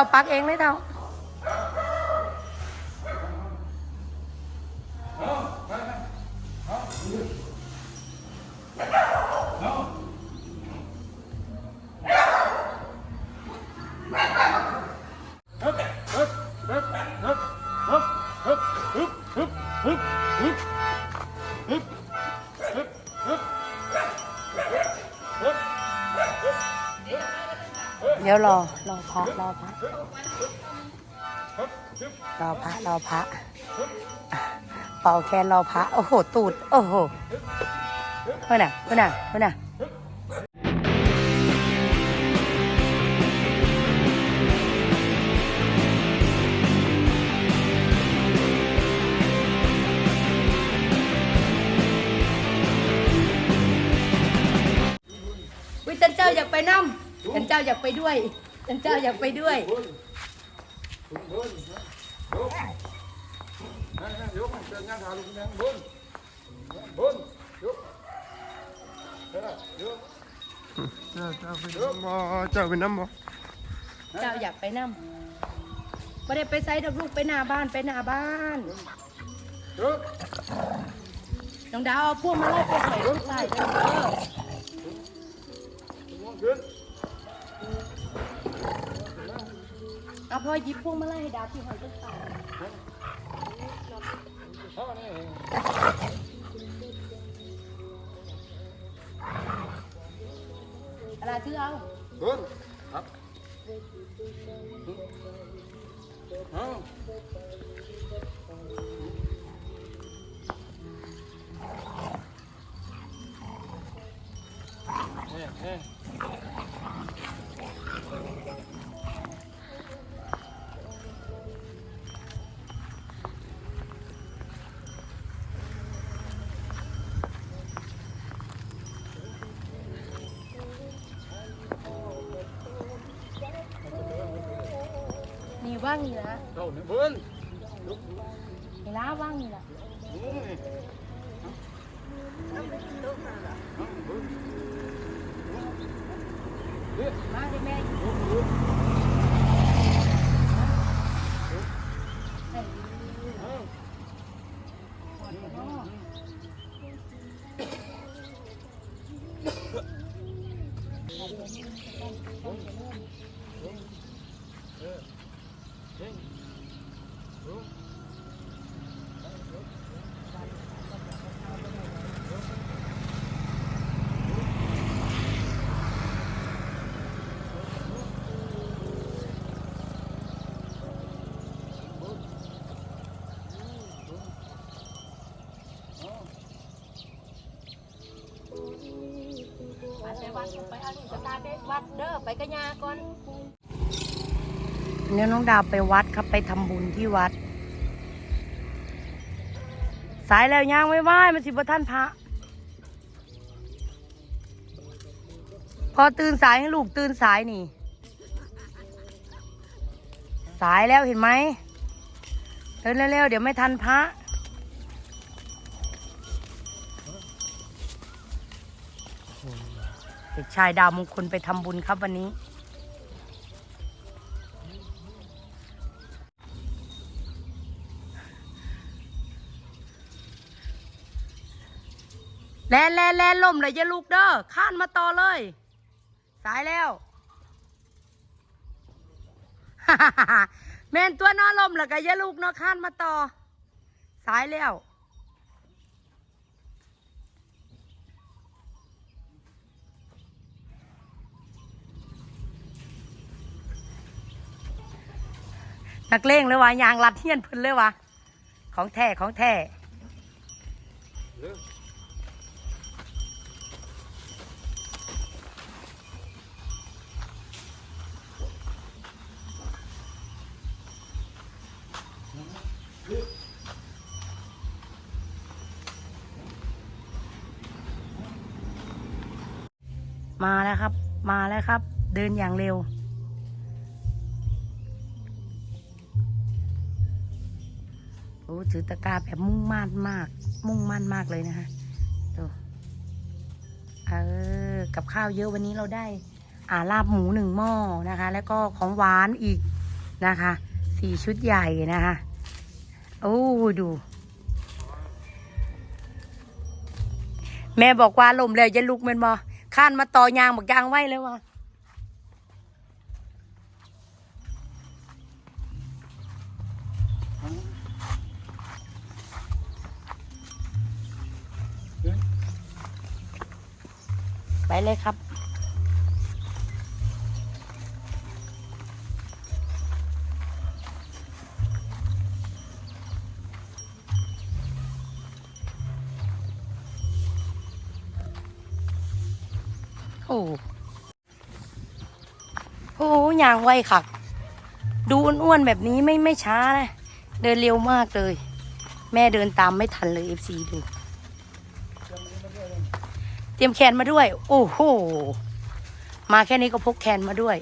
จ้าปักเองเลยเท่าเดี๋ยวรอรอพระรอพระรอพระรอพระเป่าแคนรอพระโอ้โห ตูด โอ้โหเพื่อนน่ะเพื่อนน่ะเพื่อนน่ะวิจันเจ้าอยากไปนั่ม จันเจ้าอยากไปด้วยจันเจ้าอยากไปด้วยเดินงานหาลูกแมงบนบนยกเฮ้ยยกเจ้าเจ้าไปน้ำบ่เจ้าไปน้ำบ่เจ้าอยากไปนั่มไม่ได้ไปไซด์ดอกลูกไปหน้าบ้านไปหน้าบ้านน้องดาวเอาพวกมาไล่ไปใส่ลูกไล่เด้อ มองขึ้น เอาพ่อหยิบพวกมาไล่ให้ดาวที่หอยต้นตาเท่านี้อะไรซื้อเอาบนครับเอา นี่ว่างนี่นะเท่านี้บนนี่นะว่างนี่นะมาดิแม่ วัดไปเอาลูกตาไปวัดเด้อไปกระยาก่อนเนี่ยน้องดาวไปวัดครับไปทำบุญที่วัด สายแล้วย่างไม่ไหวมันสิบท่านพระ พอตื่นสายให้ลูกตื่นสายนี่ สายแล้วเห็นไหมเดินเร็วๆเดี๋ยวไม่ทันพระ ด็กชายดาวมงคลไปทำบุญครับวันนี้ แลนแลนแลนลมเลยอย่าลูกเด้อข้านมาต่อเลย สายแล้วแม่นตัวนอล่มแล้วก็อย่าลูกเนาะข้านมาต่อ สายแล้ว นักเลงเลยวะยางรัดเทียนเพิ่นเลยวะของแท้ของแท้มาแล้วครับ มาแล้วครับ เดินอย่างเร็ว ถือตะกร้าแบบมุ่งมั่นมาก มุ่งมั่นมากเลยนะคะดูเออกับข้าวเยอะวันนี้เราได้ อ่าลาบหมูหนึ่งหม้อนะคะ แล้วก็ของหวานอีกนะคะสี่ชุดใหญ่นะคะโอ้ดู แม่บอกว่าลมแล้วจะลุกแมันบ่ข้านมาต่อยางบอกยางไว้เลยว่ะ ไปเลยครับ โอ้โอ้ยางไวคักดูอ้วนๆแบบนี้ไม่ไม่ช้านะ เดินเร็วมากเลย แม่เดินตามไม่ทันเลยเอฟซีดู เตรียมแคนมาด้วย โอ้โห มาแค่นี้ก็พกแคนมาด้วย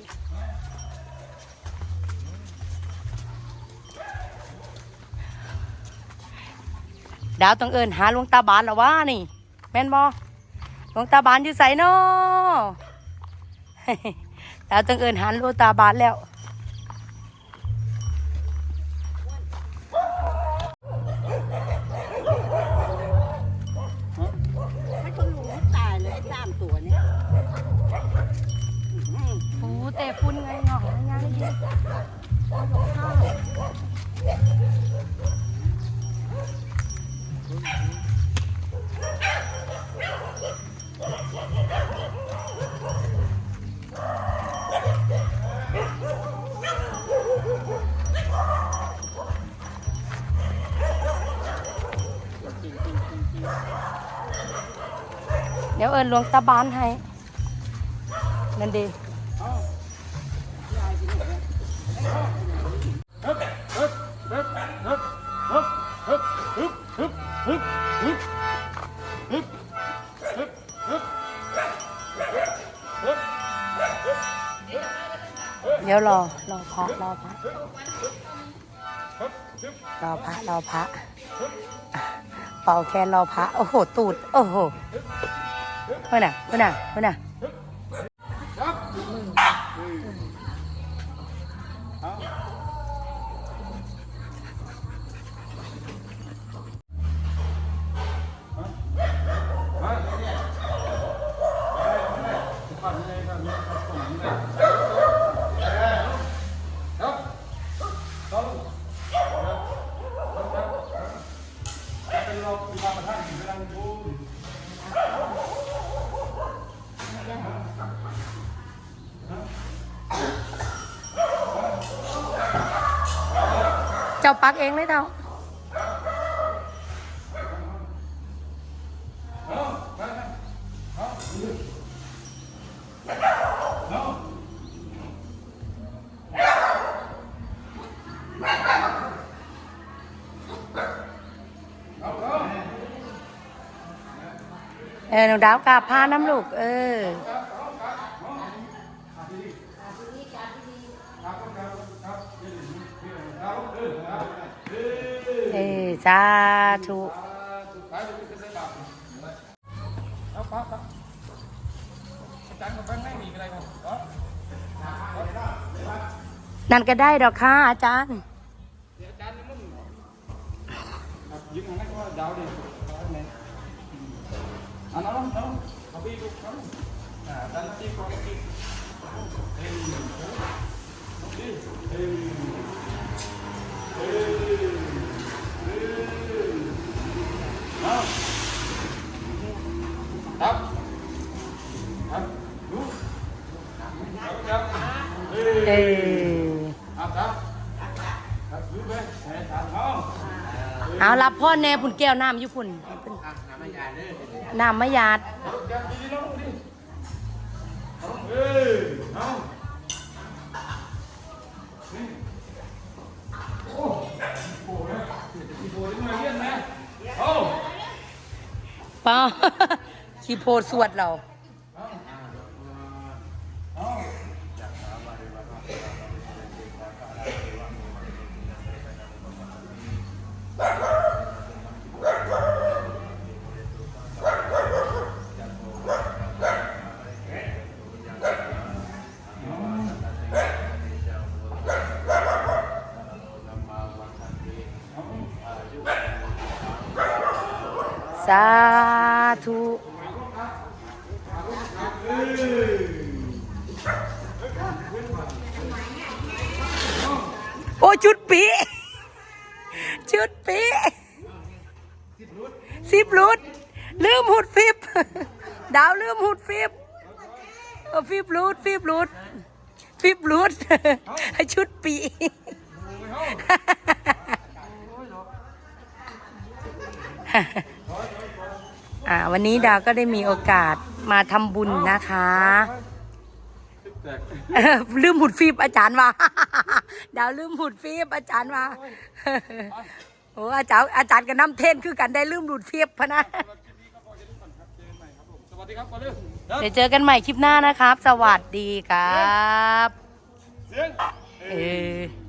ดาวต้องเอินหาหลวงตาบานแล้ววะนี่ แม่นบอหลวงตาบานอยู่ใส่นอดาวต้องเอินหาหลวงตาบานแล้ว ดี๋ยวเอินหลวงตาบ้านให้ นั่นดีเดี๋ยวรอ รอพระรอพระรอพระรอพระเป่าแค่รอพระ โอ้โห ตูด โอ้โห 快点快点快点。 จ้าปักเองเลยเท่าเออหนูดาวกาพาน้ำลูก เออ เออสาธุ เอาปั๊บปั๊บอาจารย์กับแป้งไม่มีอะไรครั บอ๋อนั่นก็ได้ดอกค่ะอาจารย์ ครับครับดูครับครับเฮ้เอยอเอาครับครับดูไปแหมถามเขาเอารับพ่อแน่พุ่นแก้วน้ำอยู่พุ่นน้ำมะยาดจับดีๆลงดิเอาเอ้ยเอานี่โอ้โหนะโอ้โหนี่มาเยี่ยมนะเอา ป้าขี้โพดสวดเรา เอา สาธุ โอ้ชุดปีชุดปีสิบรุดลืมหุดฟิบดาวลืมหุดฟิบฟิบรุดฟิบรุดฟิบรุดให้ชุดปีอ่าวันนี้ดาวก็ได้มีโอกาสมาทำบุญนะคะ ลืมหุดฟีบอาจารย์ว่า ดาวลืมหุดฟีบอาจารย์ว่าโอ้อาจารย์อาจารย์กับน้ำเทนคือกันได้ลืมหุดฟีบพนะเดี๋ยวเจอกันใหม่คลิปหน้านะครับ สวัสดีครับ เสียง